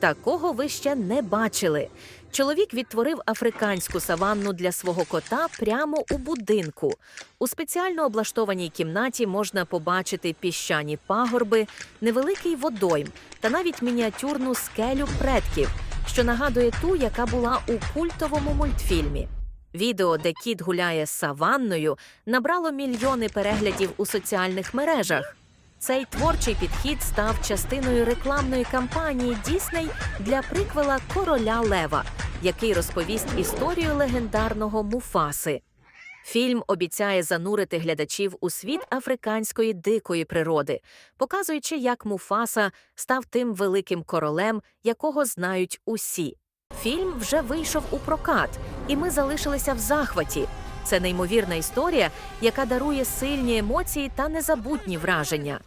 Такого ви ще не бачили. Чоловік відтворив африканську саванну для свого кота прямо у будинку. У спеціально облаштованій кімнаті можна побачити піщані пагорби, невеликий водойм та навіть мініатюрну скелю предків, що нагадує ту, яка була у культовому мультфільмі. Відео, де кіт гуляє саванною, набрало мільйони переглядів у соціальних мережах. Цей творчий підхід став частиною рекламної кампанії Дісней для приквела Короля Лева, який розповість історію легендарного Муфаси. Фільм обіцяє занурити глядачів у світ африканської дикої природи, показуючи, як Муфаса став тим великим королем, якого знають усі. Фільм вже вийшов у прокат, і ми залишилися в захваті. Це неймовірна історія, яка дарує сильні емоції та незабутні враження.